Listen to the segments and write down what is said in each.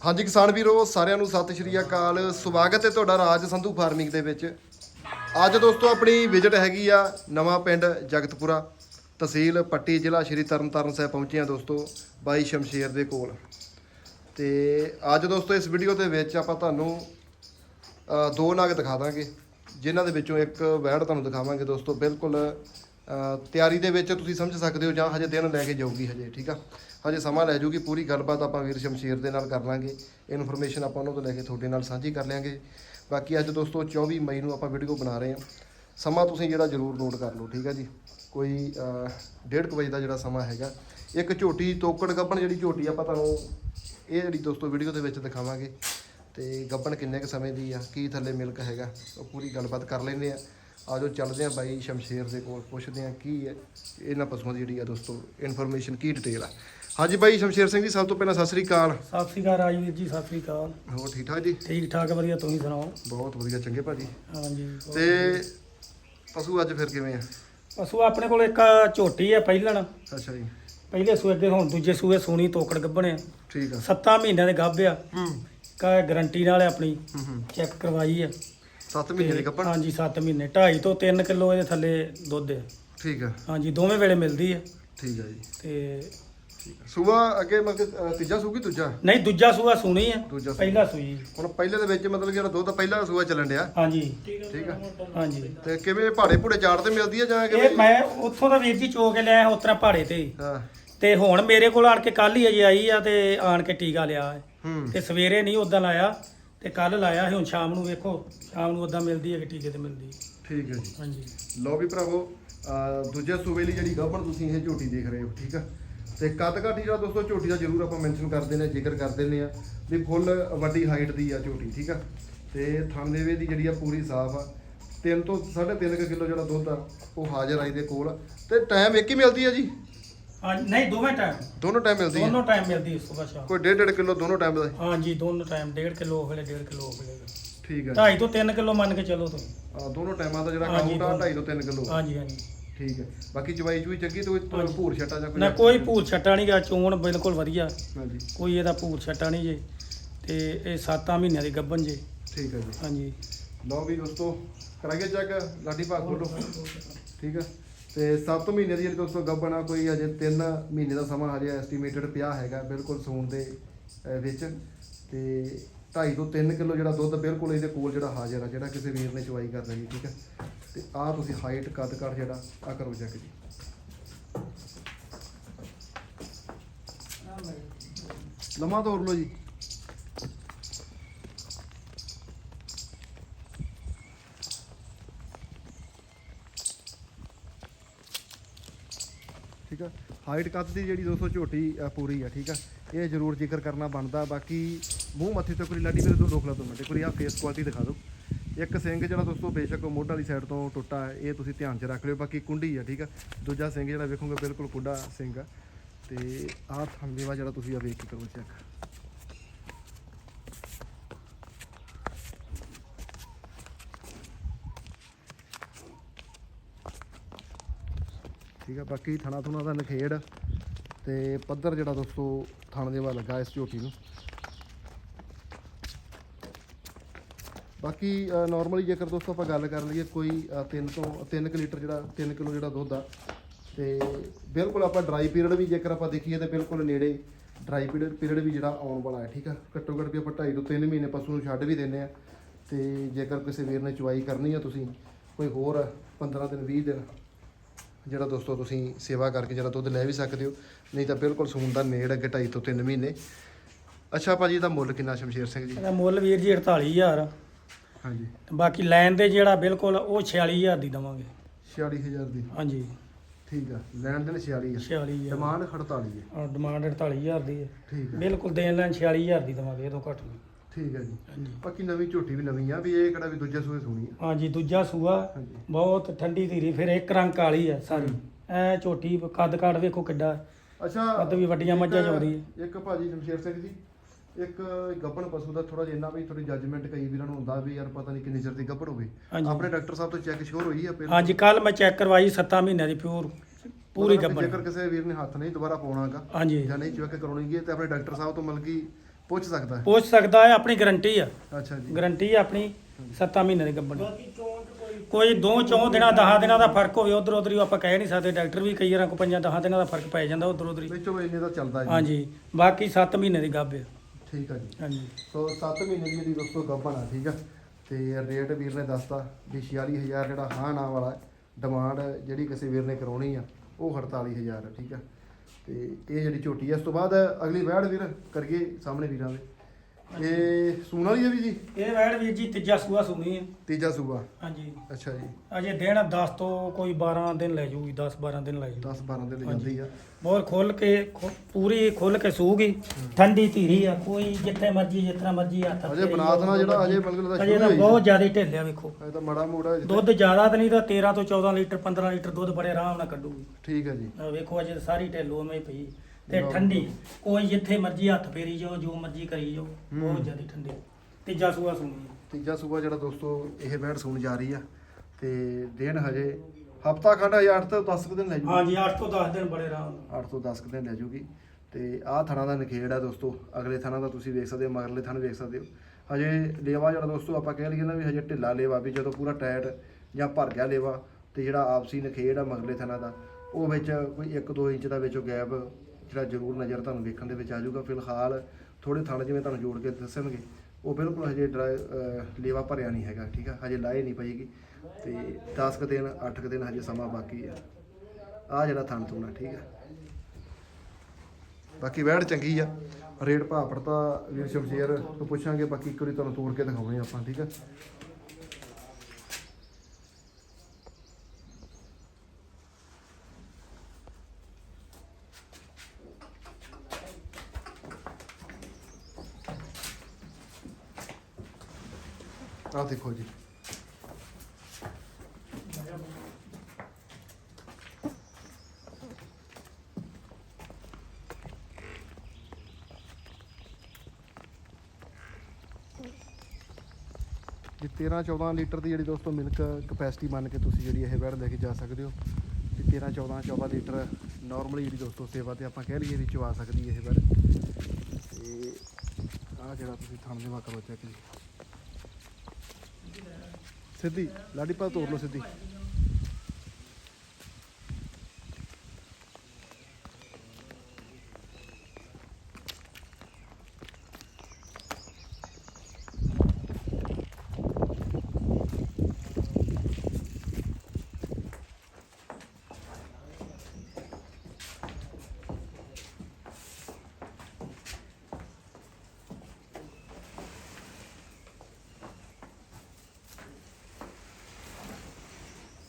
ਹਾਂਜੀ ਕਿਸਾਨ ਵੀਰੋ, ਸਾਰਿਆਂ ਨੂੰ ਸਤਿ ਸ਼੍ਰੀ ਅਕਾਲ। ਸਵਾਗਤ ਹੈ ਤੁਹਾਡਾ ਰਾਜ ਸੰਧੂ ਫਾਰਮਿੰਗ ਦੇ ਵਿੱਚ। ਅੱਜ ਦੋਸਤੋ ਆਪਣੀ ਵਿਜ਼ਿਟ ਹੈਗੀ ਆ ਨਵਾਂ ਪਿੰਡ ਜਗਤਪੁਰਾ। ਤਹਿਸੀਲ ਪੱਟੀ ਜ਼ਿਲ੍ਹਾ ਸ਼੍ਰੀ ਤਰਨਤਾਰਨ ਸਾਹਿਬ ਪਹੁੰਚੇ ਆ ਦੋਸਤੋ, ਬਾਈ ਸ਼ਮਸ਼ੇਰ ਦੇ ਕੋਲ। ਤੇ ਅੱਜ ਦੋਸਤੋ ਇਸ ਵੀਡੀਓ ਦੇ ਵਿੱਚ ਆਪਾਂ ਤੁਹਾਨੂੰ ਦੋ ਨਾਗ ਦਿਖਾ ਦਾਂਗੇ, ਜਿਨ੍ਹਾਂ ਦੇ ਵਿੱਚੋਂ ਇੱਕ ਵੈੜ ਤੁਹਾਨੂੰ ਦਿਖਾਵਾਂਗੇ ਦੋਸਤੋ। ਬਿਲਕੁਲ ਤਿਆਰੀ ਦੇ ਵਿੱਚ ਤੁਸੀਂ ਸਮਝ ਸਕਦੇ ਹੋ ਜਾਂ ਹਜੇ ਦਿਨ ਲੈ ਕੇ ਜਾਊਗੀ ਹਜੇ, ਠੀਕ ਆ? ਹਜੇ ਸਮਾਂ ਲੈ ਜੂਗੀ ਪੂਰੀ ਗੱਲਬਾਤ ਆਪਾਂ ਵੀਰ ਸ਼ਮਸ਼ੀਰ ਦੇ ਨਾਲ ਕਰ ਲਾਂਗੇ। ਇਨਫੋਰਮੇਸ਼ਨ ਆਪਾਂ ਉਹਨਾਂ ਤੋਂ ਲੈ ਕੇ ਤੁਹਾਡੇ ਨਾਲ ਸਾਂਝੀ ਕਰ ਲਿਆਂਗੇ। ਬਾਕੀ ਅੱਜ ਦੋਸਤੋ 24 ਮਈ ਨੂੰ ਆਪਾਂ ਵੀਡੀਓ ਬਣਾ ਰਹੇ ਹਾਂ। ਸਮਾਂ ਤੁਸੀਂ ਜਿਹੜਾ ਜ਼ਰੂਰ ਨੋਟ ਕਰ ਲਓ ਠੀਕ ਹੈ ਜੀ? ਕੋਈ ਅ, ਡੇਢ ਕੁ ਵਜੇ ਦਾ ਜਿਹੜਾ ਸਮਾਂ ਹੈਗਾ। ਇੱਕ ਝੋਟੀ ਤੋਕੜ ਗੱਬਣ ਜਿਹੜੀ ਝੋਟੀ ਆਪਾਂ ਤੁਹਾਨੂੰ ਇਹ ਜਿਹੜੀ ਦੋਸਤੋ ਵੀਡੀਓ ਦੇ ਵਿੱਚ ਦਿਖਾਵਾਂਗੇ। ਤੇ ਗੱਬਣ ਕਿੰਨੇ ਕੁ ਸਮੇਂ ਦੀ ਆ ਕੀ ਥੱਲੇ ਮਿਲਕ ਹੈਗਾ ਉਹ ਪੂਰੀ ਗੱਲਬਾਤ ਕਰ ਲੈਂਦੇ ਆ ਆਜੋ ਚੱਲਦੇ ਆ ਬਾਈ ਸ਼ਮਸ਼ੇਰ ਦੇ ਕੋਲ ਪੁੱਛਦੇ ਆ ਕੀ ਹੈ। ਇਹਨਾਂ ਪਸ਼ੂਆਂ ਦੀ ਜਿਹੜੀ ਆ ਦੋਸਤੋ ਇਨਫੋਰਮੇਸ਼ਨ ਕੀ ਡਿਟੇਲ ਆ। ਹਾਂਜੀ ਬਾਈ ਸ਼ਮਸ਼ੇਰ ਸਿੰਘ ਜੀ ਸਭ ਤੋਂ ਪਹਿਲਾਂ ਸਤਿ ਸ੍ਰੀ ਅਕਾਲ। ਸਤਿ ਸ੍ਰੀ ਅਕਾਲ ਰਾਜਵੀਰ ਜੀ ਸਤਿ ਸ੍ਰੀ ਅਕਾਲ। ਹੋਰ ਠੀਕ ਠਾਕ ਜੀ? ਠੀਕ ਠਾਕ ਵਧੀਆ ਤੁਸੀਂ ਸੁਣਾਓ? ਬਹੁਤ ਵਧੀਆ ਚੰਗੇ ਭਾਜੀ ਹਾਂਜੀ ਤੇ ਪਸ਼ੂ ਅੱਜ ਫਿਰ ਕਿਵੇਂ ਆ? ਪਸ਼ੂ ਆਪਣੇ ਕੋਲ ਇੱਕ ਝੋਟੀ ਹੈ ਪਹਿਲਣ। ਅੱਛਾ ਜੀ। ਪਹਿਲੇ ਸੂਏ ਅੱਗੇ ਹੁਣ ਦੂਜੇ ਸੂਏ ਸੋਣੀ ਤੋਕੜ ਗੱਭਣੇ ਠੀਕ ਆ। 7 ਮਹੀਨਿਆਂ ਦੇ ਗੱਭ ਆ। ਹੂੰ। ਕਾ ਗਰੰਟੀ ਨਾਲ ਆਪਣੀ। ਹੂੰ ਹੂੰ। ਚੈੱਕ ਕਰਵਾਈ ਹੈ 7 ਮਹੀਨੇ ਦੀ ਕੱਪਣ ਹਾਂਜੀ 7 ਮਹੀਨੇ। 2.5 ਤੋਂ 3 ਕਿਲੋ ਇਹਦੇ ਥੱਲੇ ਦੁੱਧ ਹੈ ਠੀਕ ਆ। ਹਾਂਜੀ ਦੋਵੇਂ ਵੇਲੇ ਮਿਲਦੀ ਹੈ ਠੀਕ ਆ ਜੀ। ਤੇ ਸੂਆ ਅੱਗੇ ਮਤਲਬ ਤੀਜਾ ਸੂਗੀ ਦੂਜਾ? ਨਹੀਂ ਦੂਜਾ ਸੂਆ ਸੋਣੀ ਸੂਆ। ਪਹਿਲਾ ਸੂਈ। ਹੁਣ ਪਹਿਲੇ ਦੇ ਵਿੱਚ ਮਤਲਬ ਜਿਹੜਾ ਦੁੱਧ ਪਹਿਲਾ ਸੂਆ ਚੱਲਣ ਡਿਆ। ਹਾਂਜੀ। ਠੀਕ ਆ। ਹਾਂਜੀ। ਤੇ ਕਿਵੇਂ ਭਾੜੇ ਭੂੜੇ ਚਾੜ ਤੇ ਮਿਲਦੀ ਆ ਜਾਂ ਕਿਵੇਂ? ਇਹ ਮੈਂ ਉੱਥੋਂ ਦਾ ਵੀਰ ਜੀ ਚੋ ਕੇ ਲਿਆ ਉਤਰਾ ਪਹਾੜੇ ਤੇ। ਹਾਂ। ਤੇ ਹੁਣ ਮੇਰੇ ਕੋਲ ਆਣ ਕੇ ਕੱਲ ਹੀ ਅਜੇ ਆਈ ਆ ਤੇ ਆਣ ਕੇ ਟੀਕਾ ਲਿਆ ਹੈ। ਹੂੰ। ਤੇ ਸਵੇਰੇ ਨਹੀਂ ਉਦਾਂ ਲਾਇਆ ਤੇ ਕੱਲ ਲਾਇਆ ਸੀ ਹੁਣ ਸ਼ਾਮ ਨੂੰ ਵੇਖੋ ਸ਼ਾਮ ਨੂੰ ਉਦਾਂ ਮਿਲਦੀ ਹੈ ਕਿ ਟੀਕੇ ਤੇ ਮਿਲਦੀ ਹੈ। ਠੀਕ ਹੈ ਜੀ। ਹਾਂਜੀ। ਲਓ ਵੀ ਭਰਾਵੋ ਅਹ ਦੂਜੇ ਸੂਬੇ ਲਈ ਜਿਹੜੀ ਗੱਭਣ ਤੁਸੀਂ ਇਹ ਝੋਟੀ ਦੇਖ ਰਹੇ ਹੋ ਠੀਕ ਆ? ਤੇ ਕੱਦ ਕਾਠੀ ਜਿਹੜਾ ਦੋਸਤੋ ਝੋਟੀ ਦਾ ਜ਼ਰੂਰ ਆਪਾਂ ਮੈਂਸ਼ਨ ਕਰਦੇ ਨੇ ਜ਼ਿਕਰ ਕਰਦੇ ਨੇ ਆ ਵੀ ਫੁੱਲ ਵੱਡੀ ਹਾਈਟ ਦੀ ਆ ਝੋਟੀ ਠੀਕ ਆ? ਤੇ ਥਾਨੇਵੇ ਦੀ ਜਿਹੜੀ ਆ ਪੂਰੀ ਸਾਫ਼ ਆ। 3 ਤੋਂ 3.5 ਕਿਲੋ ਜਿਹੜਾ ਦੁੱਧ ਆ ਉਹ ਹਾਜ਼ਰ ਆਈ ਦੇ ਕੋਲ। ਤੇ ਟਾਈਮ ਇੱਕ ਹੀ ਮਿਲਦੀ ਆ ਜੀ? ਨਹੀਂ ਦੋਵੇਂ ਟਾਈਮ ਦੋਨੋਂ ਟਾਈਮ ਮਿਲਦੀ ਦੋਨੋਂ ਟਾਈਮ ਮਿਲਦੀ ਹੈ ਸਵੇਰ ਸ਼ਾਮ। ਕੋਈ 1.5 ਕਿਲੋ ਦੋਨੋਂ ਟਾਈਮ ਦਾ ਹਾਂਜੀ ਦੋਨੋਂ ਟਾਈਮ 1.5 ਕਿਲੋ ਵੇਲੇ 1.5 ਕਿਲੋ ਵੇਲੇ ਠੀਕ ਆ 2.5 ਤੋਂ 3 ਕਿਲੋ ਮੰਨ ਕੇ ਚੱਲੋ ਤੁਸੀਂ। ਦੋਨੋਂ ਟਾਈਮਾਂ ਦਾ ਜਿਹੜਾ ਕਾਊਂਟ ਆ ਦੋਨੋਂ। 2.5 ਤੋਂ 3 ਕਿਲੋ। ਹਾਂਜੀ ਹਾਂਜੀ ਠੀਕ ਹੈ। ਬਾਕੀ ਚਵਾਈ ਚੂਈ ਚੰਗੀ ਤੇ ਕੋਈ ਹਾਂਜੀ। ਭੂਰ ਛੱਟਾ ਜਾਂ ਕੋਈ ਨਾ ਕੋਈ ਭੂਰ ਛੱਟਾ ਨਹੀਂ ਗਾ ਚੋਣ ਬਿਲਕੁਲ ਵਧੀਆ। ਹਾਂਜੀ। ਕੋਈ ਇਹਦਾ ਭੂਰ ਛੱਟਾ ਨਹੀਂ ਜੇ। ਤੇ ਇਹ 7 ਮਹੀਨਿਆਂ ਦੀ ਗੱਭਣ ਜੇ। ਠੀਕ ਹੈ ਜੀ। ਹਾਂਜੀ। ਲਓ ਵੀ ਦੋਸਤੋ ਕਰਾਂਗੇ ਚੈੱਕ ਲਾਡੀ ਭਾਗ ਖੋਲੋ। ਠੀਕ ਹੈ। ਤੇ 7 ਮਹੀਨੇ ਦੀ ਜਿਹੜੀ ਦੋਸਤੋ ਗੱਭਣ ਆ ਕੋਈ ਅਜੇ 3 ਮਹੀਨੇ ਦਾ ਸਮਾਂ ਹਜੇ ਐਸਟੀਮੇਟਡ ਪਿਆ ਹੈਗਾ ਬਿਲਕੁਲ ਸੂਣ ਦੇ ਅਹ, ਵਿੱਚ। ਤੇ 2.5 ਤੋਂ 3 ਕਿਲੋ ਜਿਹੜਾ ਦੁੱਧ ਬਿਲਕੁਲ ਇਹਦੇ ਕੋਲ ਜਿਹੜਾ ਹਾਜ਼ਰ ਆ ਜਿਹੜਾ ਕਿਸੇ ਵੀਰ ਨੇ ਚਵਾਈ ਕਰ ਲੈਣੀ ਠੀਕ ਹੈ। ਤੇ ਆਹ ਤੁਸੀਂ ਹਾਈਟ ਕੱਦ ਕਰ ਜਿਹੜਾ ਆ ਕਰੋ ਚੈੱਕ ਜੀ। ਲੰਮਾ ਤੋਰ ਲਓ ਜੀ। ਠੀਕ ਆ? ਹਾਈਟ ਕੱਦ ਦੀ ਜਿਹੜੀ ਦੋਸਤੋ ਝੋਟੀ ਪੂਰੀ ਆ, ਠੀਕ ਆ? ਇਹ ਜ਼ਰੂਰ ਜ਼ਿਕਰ ਕਰਨਾ ਬਣਦਾ, ਬਾਕੀ ਮੂੰਹ ਮੱਥੇ ਤੋਂ ਕੋਈ ਲਾਡੀ ਮੇਰੇ ਤੋਂ ਰੋਕ ਲਾ ਦੋ ਮਿੰਟ ਕੋਈ ਆ ਫੇਸ ਕੁਆਲਿਟੀ ਦਿਖਾ ਦਿਓ। ਇੱਕ ਸਿੰਘ ਜਿਹੜਾ ਦੋਸਤੋ ਬੇਸ਼ੱਕ ਉਹ ਮੋਢਾ ਵਾਲੀ ਸਾਈਡ ਤੋਂ ਟੁੱਟਾ ਹੈ, ਇਹ ਤੁਸੀਂ ਧਿਆਨ 'ਚ ਰੱਖ ਲਿਓ, ਬਾਕੀ ਕੁੰਡੀ ਆ, ਠੀਕ ਆ? ਦੂਜਾ ਸਿੰਘ ਜਿਹੜਾ ਵੇਖੋਗੇ ਬਿਲਕੁਲ ਕੁੰਡਾ ਸਿੰਘ ਆ। ਤੇ ਆਹ ਥੰਮੇਵਾ ਜਿਹੜਾ ਤੁਸੀਂ ਆ ਵੇਖ ਕੇ ਕਰੋ ਚੈੱਕ ਠੀਕ ਆ, ਬਾਕੀ ਥਣਾ ਥੁਣਾ ਦਾ ਨਖੇੜ ਤੇ ਪੱਧਰ ਜਿਹੜਾ ਦੋਸਤੋ ਥਣ ਦੇ ਵੱਲ ਲੱਗਾ ਇਸ ਝੋਟੀ ਨੂੰ। ਬਾਕੀ ਨਾਰਮਲੀ ਜੇਕਰ ਦੋਸਤੋ ਆਪਾਂ ਗੱਲ ਕਰ ਲਈਏ ਕੋਈ 3 ਤੋਂ 3 ਲੀਟਰ ਜਿਹੜਾ 3 ਕਿਲੋ ਜਿਹੜਾ ਦੁੱਧ ਆ, ਤੇ ਬਿਲਕੁਲ ਆਪਾਂ ਡਰਾਈ ਪੀਰੀਅਡ ਵੀ ਜੇਕਰ ਆਪਾਂ ਦੇਖੀਏ ਤੇ ਬਿਲਕੁਲ ਨੇੜੇ ਡਰਾਈ ਪੀਰੀਅਡ ਪੀਰੀਅਡ ਵੀ ਜਿਹੜਾ ਆਉਣ ਵਾਲਾ ਹੈ, ਠੀਕ ਆ? ਘੱਟੋ ਘੱਟ ਵੀ ਆਪਾਂ 2.5 ਤੋਂ 3 ਮਹੀਨੇ ਪਸ਼ੂ ਨੂੰ ਛੱਡ ਵੀ ਦਿੰਦੇ ਆ, ਤੇ ਜੇਕਰ ਕਿਸੇ ਵੀਰ ਨੇ ਚੁਆਈ ਕਰਨੀ ਆ ਤੁਸੀਂ, ਕੋਈ ਹੋਰ 15 ਦਿਨ 20 ਦਿਨ ਜਿਹੜਾ ਦੋਸਤੋ ਤੁਸੀਂ ਸੇਵਾ ਕਰਕੇ ਜਿਹੜਾ ਦੁੱਧ ਲੈ ਵੀ ਸਕਦੇ ਹੋ, ਨਹੀਂ ਤਾਂ ਬਿਲਕੁਲ ਸੂਣ ਦਾ ਨੇੜ ਅੱਗੇ 2.5 ਤੋਂ 3 ਮਹੀਨੇ। ਅੱਛਾ, ਭਾਜੀ, ਇਹਦਾ ਮੁੱਲ ਕਿੰਨਾ, ਸ਼ਮਸ਼ੇਰ ਸਿੰਘ ਜੀ? ਇਹਦਾ ਮੁੱਲ ਵੀਰ ਜੀ 48000 ਹਾਂਜੀ। ਬਾਕੀ ਲੈਣ ਦੇ ਜਿਹੜਾ ਬਿਲਕੁਲ ਉਹ 46000 ਦੀ ਦਵਾਂਗੇ। 46000 ਦੀ। ਹਾਂਜੀ। ਠੀਕ ਆ ਲੈਣ ਦੇਣ 46 ਆ। 46000 ਡਿਮਾਂਡ 48 ਹੈ ਔਰ ਡਿਮਾਂਡ 48000 ਦੀ ਹੈ ਠੀਕ ਆ। ਬਿਲਕੁਲ ਦੇਣ ਲੈਣ 46000 ਦੀ ਦਵਾਂਗੇ ਇਹ ਤੋਂ ਘੱਟ ਨਹੀਂ। ਠੀਕ ਆ ਜੀ। ਬਾਕੀ ਨਵੀਂ ਝੋਟੀ ਵੀ ਨਵੀਂ ਆ ਵੀ ਇਹ ਕਿਹੜਾ ਵੀ ਦੂਜੇ ਸੂਏ ਸੋਣੀ ਆ। ਹਾਂਜੀ ਦੂਜਾ ਸੂਆ ਬਹੁਤ ਠੰਡੀ ਧੀਰੀ ਫਿਰ ਇੱਕ ਰੰਗ ਕਾਲੀ ਹੈ ਸਾਰੀ। ਐ ਝੋਟੀ ਕੱਦ ਕਾਠ ਵੇਖੋ ਕਿੱਡਾ। ਹੈ। ਅੱਛਾ ਕੱਦ ਵੀ ਵੱਡੀਆਂ ਮੱਝਾਂ ਚੋਦੀ ਹੈ ਇੱਕ ਭਾਜੀ ਸ਼ਮਸ਼ੇਰ ਸਿੰਘ ਜੀ। ਇੱਕ ਗੱਭਣ ਪਸ਼ੂ ਦਾ ਥੋੜਾ ਜਿਹਾ ਇੰਨਾ ਵੀ ਥੋੜੀ ਜੱਜਮੈਂਟ ਕਈ ਵੀਰਾਂ ਨੂੰ ਹੁੰਦਾ ਵੀ ਯਾਰ ਪਤਾ ਨਹੀਂ ਕਿੰਨੀ ਚਿਰ ਦੀ ਗੱਭਣ ਹੋਵੇ। ਹਾਂਜੀ। ਆਪਣੇ ਡਾਕਟਰ ਸਾਹਿਬ ਤੋਂ ਚੈੱਕ ਸ਼ੋਰ ਹੋਈ ਆ ਪਹਿਲਾਂ ਹਾਂਜੀ ਕੱਲ ਮੈਂ ਚੈੱਕ ਕਰਵਾਈ 7 ਮਹੀਨਿਆਂ ਦੀ ਪਿਓਰ ਪੂਰੀ ਮਤਲਬ ਕਿ ਗੱਭਣ। ਜੇਕਰ ਕਿਸੇ ਵੀਰ ਨੇ ਹੱਥ ਨਹੀਂ ਦੁਬਾਰਾ ਪਾਉਣਾਗਾ ਹਾਂਜੀ। ਜਾਂ ਨਹੀਂ ਚੈੱਕ ਕਰਾਉਣੀ ਗਈ ਤੇ ਆਪਣੇ ਡਾਕਟਰ ਸਾਹਿਬ ਤੋਂ ਮਿਲ ਗਈ ਪੁੱਛ ਸਕਦਾ ਹੈ। ਪੁੱਛ ਸਕਦਾ ਹੈ ਆਪਣੀ ਗਾਰੰਟੀ ਆ। ਅੱਛਾ ਜੀ। ਗਾਰੰਟੀ ਆ ਆਪਣੀ 7 ਮਹੀਨੇ ਦੀ ਗੱਬਣ ਕੋਈ ਦੋ ਚੌਂ ਦਿਨਾਂ 10 ਦਿਨਾਂ ਦਾ ਫ਼ਰਕ ਹੋਵੇ ਉਧਰ ਉਧਰ ਹੀ ਆਪਾਂ ਕਹਿ ਨਹੀਂ ਸਕਦੇ। ਡਾਕਟਰ ਵੀ ਕਈ ਵਾਰਾਂ ਕੋ ਪੰਜਾਂ 10 ਦਿਨਾਂ ਦਾ ਫ਼ਰਕ ਪੈ ਜਾਂਦਾ ਉਧਰ ਉਧਰ। ਹੀ ਵਿੱਚੋਂ ਇੰਨੇ ਦਾ ਚੱਲਦਾ ਜੀ। ਹਾਂਜੀ। ਬਾਕੀ 7 ਮਹੀਨੇ ਦੀ ਗੱਬ ਆ। ਠੀਕ ਆ ਜੀ। ਹਾਂਜੀ। ਸੋ 7 ਮਹੀਨੇ ਦੀ ਜਿਹੜੀ ਦੋਸਤੋ ਗੱਭਣ ਆ ਠੀਕ ਆ। ਤੇ ਰੇਟ ਵੀਰ ਨੇ ਦੱਸਤਾ ਵੀ 46000 ਜਿਹੜਾ ਹਾਂ ਨਾ ਵਾਲਾ ਡਿਮਾਂਡ ਜਿਹੜੀ ਕਿਸੇ ਵੀਰ ਨੇ ਕਰਾਉਣੀ ਆ ਉਹ 48000 ਆ ਠੀਕ ਆ। ਤੇ ਇਹ ਜਿਹੜੀ ਝੋਟੀ ਆ ਇਸ ਤੋਂ ਬਾਅਦ ਅਗਲੀ ਵੈੜ ਵੀਰ ਕਰੀਏ ਸਾਹਮਣੇ ਵੀਰਾਂ ਦੇ। ਇਹ ਸੂਣ ਵਾਲੀ ਵੀ ਜੀ? ਇਹ ਵੈੜ ਵੀਰ ਜੀ ਤੀਜਾ ਸੂਆ ਸੁਣੀ ਹੈ। ਤੀਜਾ ਸੂਆ? ਹਾਂਜੀ। ਅੱਛਾ ਜੀ। ਅਜੇ ਦਿਨ 10 ਤੋਂ ਕੋਈ 12 ਦਿਨ ਲੈ ਜੂਗੀ 10 12 ਦਿਨ ਲੈ ਜੂ 10 12 ਦੇ ਲੈ ਜਾਂਦੀ ਆ। ਬਹੁਤ ਖੁੱਲ ਕੇ ਖੁ- ਪੂਰੀ ਖੁੱਲ ਕੇ ਸੂਗੀ। ਠੰਡੀ ਧੀਰੀ ਆ ਕੋਈ ਜਿੱਥੇ ਮਰਜ਼ੀ ਜਿਤਨਾ ਮਰਜ਼ੀ ਹੱਥ ਅਜੇ ਨਾਲ ਜਾਓ, ਜਿਹੜਾ ਅਜੇ ਮਤਲਬ ਦਾ ਅਜੇ ਸ਼ੁਰੂ ਤਾਂ ਹੋਈ। ਬਹੁਤ ਜ਼ਿਆਦਾ ਢਿੱਲਿਆ ਵੇਖੋ। ਇਹ ਤਾਂ ਮੜਾ ਮੋੜਾ ਜਿੱਥੇ- ਦੁੱਧ ਜ਼ਿਆਦਾ ਤਾਂ ਨਹੀਂ ਤਾਂ 13 ਤੋਂ 14 ਲੀਟਰ 15 ਲੀਟਰ ਦੁੱਧ ਬੜੇ ਆਰਾਮ ਨਾਲ ਕੱਢੂਗੀ। ਠੀਕ ਹੈ ਜੀ। ਆਹ ਵੇਖੋ ਅਜੇ ਸਾਰੀ ਢਿੱਲੋ ਮੈਂ ਪਈ। ਤੇ। ਠੰਡੀ। ਕੋਈ ਜਿੱਥੇ ਮਰਜ਼ੀ ਹੱਥ ਫੇਰੀ ਜਾਓ ਜੋ ਮਰਜ਼ੀ ਕਰੀ ਜਾਓ। ਬਹੁਤ ਜ਼ਿਆਦਾ ਠੰਡੀ। ਤੀਜਾ ਸੂਆ ਸੁਣੀ। ਤੀਜਾ ਸੂਬਾ ਜਿਹੜਾ ਦੋਸਤੋ ਇਹ ਬੈਠ ਸੂਣ ਜਾ ਰਹੀ ਆ। ਤੇ ਦਿਨ ਹਜੇ ਹਫਤਾ ਖੰਡ ਹਜੇ 8 ਤੋਂ 10 ਕੁ ਦਿਨ ਲੈ ਜੂਗੀ। ਹਾਂਜੀ 8 ਤੋਂ 10 ਦਿਨ ਬੜੇ ਆਰਾਮ ਨਾਲ। 8 ਤੋਂ 10 ਕੁ ਦਿਨ ਲੈ ਜੂਗੀ। ਤੇ ਆਹ ਥਣਾ ਦਾ ਨਖੇੜ ਆ ਦੋਸਤੋ। ਅਗਲੇ ਥਣਾ ਦਾ ਤੁਸੀਂ ਵੇਖ ਸਕਦੇ ਹੋ ਮਗਰਲੇ ਥਣ ਵੇਖ ਸਕਦੇ ਹੋ। ਹਜੇ ਲੇਵਾ ਜਿਹੜਾ ਦੋਸਤੋ ਆਪਾਂ ਕਹਿ ਲਈਏ ਨਾ ਵੀ ਹਜੇ ਢਿੱਲਾ ਲੇਵਾ ਵੀ ਜਦੋਂ ਪੂਰਾ ਟਾਇਟ ਜਾਂ ਭਰ ਗਿਆ ਲੇਵਾ ਤੇ ਜਿਹੜਾ ਆਪਸੀ ਨਖੇੜ ਆ ਮਗਰਲੇ ਥਣਾ ਦਾ ਉਹ ਵਿੱਚ ਕੋਈ 1-2 ਇੰਚ ਦਾ ਵਿੱਚੋਂ ਗੈਪ ਜਿਹੜਾ ਜ਼ਰੂਰ ਨਜ਼ਰ ਤੁਹਾਨੂੰ ਵੇਖਣ ਦੇ ਵਿੱਚ ਆ ਜਾਊਗਾ। ਫਿਲਹਾਲ ਥੋੜੇ ਥਣ ਜਿਵੇਂ ਤੁਹਾਨੂੰ ਜੋੜ ਕੇ ਦੱਸਣਗੇ, ਉਹ ਬਿਲਕੁਲ ਹਜੇ ਡਰਾਈ ਲੇਵਾ ਭਰਿਆ ਨਹੀਂ ਹੈਗਾ, ਠੀਕ ਆ? ਹਜੇ ਲਾਏ ਨਹੀਂ ਪਏਗੀ ਤੇ 10 ਕੁ ਦਿਨ 8 ਕੁ ਦਿਨ ਹਜੇ ਸਮਾਂ ਬਾਕੀ ਆ। ਆ ਜਿਹੜਾ ਥਣ ਥੂਣਾ ਠੀਕ ਆ? ਬਾਕੀ ਵੈੜ ਚੰਗੀ ਆ। ਰੇਟ ਭਾਅ ਪੜਤਾ ਵੀਰ ਸ਼ਮਸ਼ੇਰ ਤੋਂ ਪੁੱਛਾਂਗੇ, ਬਾਕੀ ਇੱਕ ਵਾਰੀ ਤੁਹਾਨੂੰ ਤੋੜ ਕੇ ਦਿਖਾਉਣੇ ਆਪਾਂ, ਠੀਕ ਆ? ਆ ਦੇਖੋ ਜੀ ਜੀ 13 14 ਲੀਟਰ ਦੀ ਜਿਹੜੀ ਦੋਸਤੋ ਮਿਲਕ ਕਪੈਸਿਟੀ ਮੰਨ ਕੇ ਤੁਸੀਂ ਜਿਹੜੀ ਇਹ ਵੈੜ ਲੈ ਕੇ ਜਾ ਸਕਦੇ ਹੋ, ਤੇ 13 14 14 ਲੀਟਰ ਨਾਰਮਲੀ ਜਿਹੜੀ ਦੋਸਤੋ ਸੇਵਾ ਤੇ ਆਪਾਂ ਕਹਿ ਲਈਏ ਵੀ ਚਵਾ ਸਕਦੀ ਇਹ ਵੈੜ ਤੇ ਆ ਜਿਹੜਾ ਤੁਸੀਂ ਥਣ ਦੇ ਕਰੋ ਚੈੱਕ ਜੀ ਸਿੱਧੀ ਲਾਡੀਪਾਲ ਤੋੜ ਲਓ ਸਿੱਧੀ।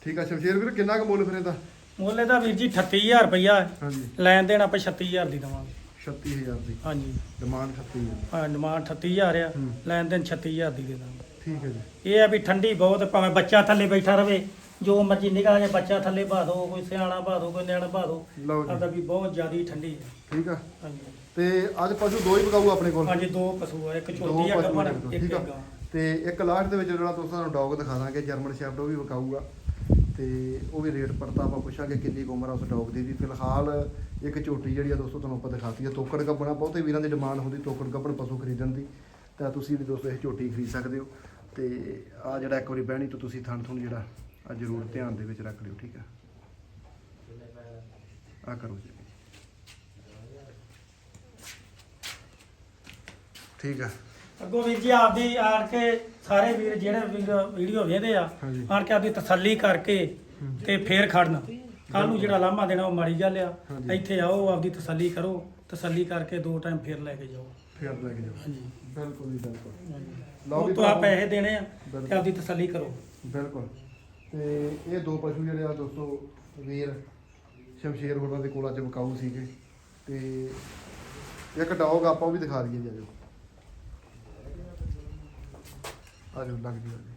ਠੀਕ ਆ ਸ਼ਮਸ਼ੇਰ ਵੀਰ ਕਿੰਨਾ ਕੁ ਮੁੱਲ ਫਿਰ ਇਹਦਾ? ਮੁੱਲ ਇਹਦਾ ਵੀਰ ਜੀ 38000 ਰੁਪਈਆ। ਹੈ। ਹਾਂਜੀ। ਲੈਣ ਦੇਣ ਆਪਾਂ 36000 ਦੀ ਦਵਾਂਗੇ। 36000 ਦੀ। ਹਾਂਜੀ। ਡਿਮਾਂਡ 36000 ਹਾਂ ਡਿਮਾਂਡ 38000 ਆ। ਲੈਣ ਦੇਣ 36000 ਦੀ ਦੇ ਦਾਂਗੇ। ਠੀਕ ਹੈ ਜੀ। ਇਹ ਆ ਵੀ ਠੰਡੀ ਬਹੁਤ ਭਾਵੇਂ ਬੱਚਾ ਥੱਲੇ ਬੈਠਾ ਰਵੇ ਜੋ ਮਰਜ਼ੀ ਨਿਗਾਹ ਜੇ ਬੱਚਾ ਥੱਲੇ ਬਾ ਦੋ ਕੋਈ ਸਿਆਣਾ ਬਾ ਦੋ ਕੋਈ ਨਿਆਣਾ ਬਾ ਦੋ ਲਓ ਜੀ। ਆਦਾ ਵੀ ਬਹੁਤ ਜ਼ਿਆਦੀ ਠੰਡੀ ਹੈ ਠੀਕ ਆ। ਹਾਂਜੀ। ਤੇ ਅੱਜ ਪਸ਼ੂ ਦੋ ਹੀ ਪਕਾਊ ਆਪਣੇ ਕੋਲ? ਹਾਂਜੀ ਦੋ ਪਸ਼ੂ ਆ ਇੱਕ ਦੋ ਝੋਟੀ ਆ ਪਸ਼ੂ ਕੋਲ, ਇੱਕ ਠੀਕ ਆ। ਗਾਂ ਤੇ ਇੱਕ ਲਾਸਟ ਦੇ ਵਿੱਚ ਜਿਹੜਾ ਤੁਸੀਂ ਤੁਹਾਨੂੰ ਡੌਗ ਦਿਖਾ ਦਾਂਗੇ ਜਰਮਨ ਸ਼ੈਫਰਡ ਉਹ ਵੀ ਵਿਕਾਊਗਾ ਤੇ ਉਹ ਵੀ ਰੇਟ ਪੜਤਾ ਆਪਾਂ ਪੁੱਛਾਂਗੇ ਕਿੰਨੀ ਕੁ ਉਮਰ ਆ ਉਸ ਡੌਗ ਦੀ ਵੀ। ਫਿਲਹਾਲ ਇੱਕ ਝੋਟੀ ਜਿਹੜੀ ਆ ਦੋਸਤੋ ਤੁਹਾਨੂੰ ਆਪਾਂ ਦਿਖਾਤੀ ਆ, ਤੋਕੜ ਗੱਬਣਾ ਬਹੁਤੇ ਵੀਰਾਂ ਦੀ ਡਿਮਾਂਡ ਹੁੰਦੀ ਤੋਕੜ ਗੱਬਣ ਪਸ਼ੂ ਖਰੀਦਣ ਦੀ। ਤਾਂ ਤੁਸੀਂ ਵੀ ਦੋਸਤੋ ਇਹ ਝੋਟੀ ਖਰੀਦ ਸਕਦੇ ਹੋ। ਤੇ ਆ ਜਿਹੜਾ ਇੱਕ ਵਾਰੀ ਬਹਿਣੀ ਤੋਂ ਤੁਸੀਂ ਥਣ ਥੁਣ ਜਿਹੜਾ, ਆ ਜ਼ਰੂਰ ਧਿਆਨ ਦੇ ਵਿੱਚ ਰੱਖ ਲਿਓ, ਠੀਕ ਆ? ਆ ਕਰੋ ਜੀ। ਠੀਕ ਆ। ਅੱਗੋਂ ਵੀਰ ਜੀ ਆਪਦੀ ਆਣ ਕੇ ਸਾਰੇ ਵੀਰ ਜਿਹੜੇ ਵੀਰ ਵੀਡੀਓ ਵੇਖਦੇ ਆ ਹਾਂਜੀ। ਆਣ ਕੇ ਆਪਦੀ ਤਸੱਲੀ ਕਰਕੇ ਤੇ ਫੇਰ ਖੜਨਾ। ਕੱਲ ਨੂੰ ਜਿਹੜਾ ਲਾਮਾ ਦੇਣਾ ਉਹ ਮਾੜੀ ਗੱਲ ਆ। ਹਾਂਜੀ। ਇੱਥੇ ਆਓ ਆਪਦੀ ਤਸੱਲੀ ਕਰੋ। ਤਸੱਲੀ ਕਰਕੇ ਦੋ ਟਾਈਮ ਫੇਰ ਲੈ ਕੇ ਜਾਓ। ਫੇਰ ਲੈ ਕੇ ਜਾਓ। ਹਾਂਜੀ। ਬਿਲਕੁਲ ਜੀ ਬਿਲਕੁਲ। ਲਓ ਉਹ ਵੀ ਤੋਂ ਆ ਤੁਹਾਨੂੰ- ਪੈਸੇ ਦੇਣੇ ਆ ਬਿਲਕੁਲ। ਤੇ ਆਪਦੀ ਤਸੱਲੀ ਕਰੋ। ਬਿਲਕੁਲ। ਤੇ ਇਹ ਦੋ ਪਸ਼ੂ ਜਿਹੜੇ ਆ ਦੋਸਤੋ ਵੀਰ ਸ਼ਮਸ਼ੇਰ ਹੋਰਾਂ ਦੇ ਕੋਲ ਅੱਜ ਵਿਕਾਊ ਸੀਗੇ। ਤੇ ਇੱਕ ਡੌਗ ਆਪਾਂ ਉਹ ਵੀ ਦਿਖਾ ਦਈਏ ਜੀ ਲੱਗ ਜੀ ਲੱਗ ਜੀ।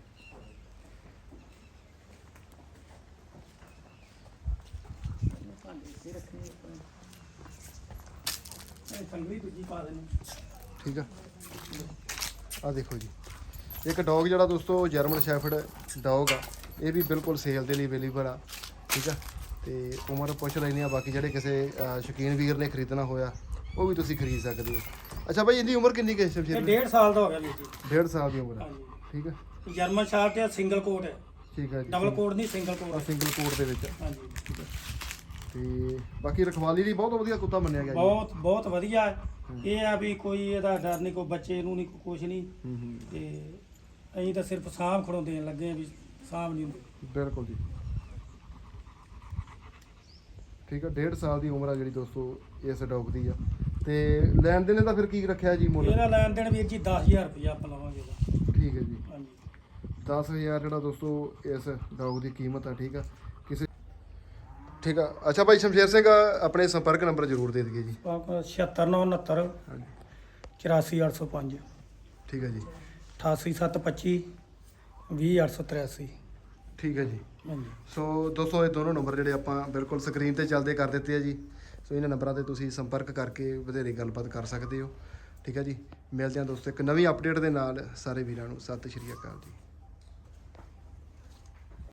ਇਹ ਸੰਗਲੀ ਦੂਜੀ ਪਾ ਦੇਣੀ ਠੀਕ ਆ। ਆ ਦੇਖੋ ਜੀ। ਇੱਕ ਡੌਗ ਜਿਹੜਾ ਦੋਸਤੋ ਜਰਮਨ ਸ਼ੈਫਰਡ ਡੌਗ ਆ। ਇਹ ਵੀ ਬਿਲਕੁਲ ਸੇਲ ਦੇ ਲਈ ਅਵੇਲੇਬਲ ਆ। ਠੀਕ ਆ। ਤੇ ਉਮਰ ਪੁੱਛ ਲੈਣੀ ਆ ਬਾਕੀ ਜਿਹੜੇ ਕਿਸੇ ਸ਼ੌਕੀਨ ਵੀਰ ਨੇ ਖਰੀਦਣਾ ਹੋਇਆ ਉਹ ਵੀ ਤੁਸੀਂ ਖਰੀਦ ਸਕਦੇ ਹੋ। ਅੱਛਾ ਬਾਈ ਇਹਦੀ ਉਮਰ ਕਿੰਨੀ ਕੁ ਹੈ ਇਹ ਸ਼ਮਸ਼ੇਰ ਡੇਢ ਸਾਲ ਦਾ ਹੋ ਗਿਆ ਜੀ। ਡੇਢ ਸਾਲ ਦੀ ਉਮਰ ਹਾਂਜੀ। ਠੀਕ ਹੈ? ਜਰਮਨ ਸ਼ਾਰਟ ਹੈ ਸਿੰਗਲ ਕੋਟ ਹੈ। ਠੀਕ ਹੈ ਜੀ ਡਬਲ ਕੋਟ ਨਹੀਂ ਸਿੰਗਲ ਕੋਟ ਹੈ। ਸਿੰਗਲ ਕੋਡ ਦੇ ਵਿੱਚ। ਹਾਂਜੀ। ਤੇ ਬਾਕੀ ਰਖਵਾਲੀ ਲਈ ਬਹੁਤ ਵਧੀਆ ਕੁੱਤਾ ਮੰਨਿਆ ਗਿਆ ਜੀ। ਬਹੁਤ ਬਹੁਤ ਵਧੀਆ ਹੈ। ਇਹ ਆ ਵੀ ਕੋਈ ਇਹਦਾ ਡਰ ਨਹੀਂ ਕੋਈ ਬੱਚੇ ਨੂੰ ਨਹੀਂ ਕੋਈ ਕੁਛ ਨਹੀਂ। ਤੇ ਅਸੀਂ ਤਾਂ ਸਿਰਫ ਸਾਂਭ ਖੜੋਂ ਦੇਣ ਲੱਗੇ ਆ ਵੀ ਸਾਂਭ ਨਹੀਂ ਬਿਲਕੁਲ ਜੀ। ਠੀਕ ਹੈ ਡੇਢ ਸਾਲ ਦੀ ਉਮਰ ਆ ਜਿਹੜੀ ਦੋਸਤੋ ਇਸ ਡੌਗ ਦੀ ਆ। ਤੇ ਲੈਣ ਦੇਣ ਦਾ ਫਿਰ ਕੀ ਰੱਖਿਆ ਜੀ ਮੁੱਲ? ਇਹਦਾ ਲੈਣ ਦੇਣ ਵੀਰ ਜੀ 10000 ਰੁਪਇਆ ਆਪਾਂ ਲਵਾਂਗੇ ਠੀਕ ਹੈ ਜੀ। ਹਾਂਜੀ। 10000 ਜਿਹੜਾ ਦੋਸਤੋ ਇਸ ਡੌਗ ਦੀ ਕੀਮਤ ਆ ਠੀਕ ਆ। ਕਿਸੇ ਠੀਕ ਆ। ਅੱਛਾ ਭਾਈ ਸ਼ਮਸ਼ੇਰ ਸਿੰਘ ਆਪਣੇ ਸੰਪਰਕ ਨੰਬਰ ਜ਼ਰੂਰ ਦੇ ਦਈਏ ਜੀ। 76969 ਹਾਂਜੀ। 84805 ਠੀਕ ਹੈ ਜੀ। 88725 20883 ਠੀਕ ਹੈ ਜੀ। ਹਾਂਜੀ। ਸੋ ਦੋਸਤੋ ਇਹ ਦੋਨੋਂ ਨੰਬਰ ਜਿਹੜੇ ਆਪਾਂ ਬਿਲਕੁਲ ਸਕਰੀਨ ਤੇ ਚੱਲਦੇ ਕਰ ਦਿੱਤੇ ਆ ਜੀ। ਸੋ ਇਹਨਾਂ ਨੰਬਰਾਂ ਤੇ ਤੁਸੀਂ ਸੰਪਰਕ ਕਰਕੇ ਵਧੇਰੇ ਗੱਲਬਾਤ ਕਰ ਸਕਦੇ ਹੋ। ਠੀਕ ਹੈ ਜੀ। ਮਿਲਦੇ ਹਾਂ ਦੋਸਤੋ ਇੱਕ ਨਵੀਂ ਅਪਡੇਟ ਦੇ ਨਾਲ ਸਾਰੇ ਵੀਰਾਂ ਨੂੰ। ਸਤਿ ਸ਼੍ਰੀ ਅਕਾਲ ਜੀ।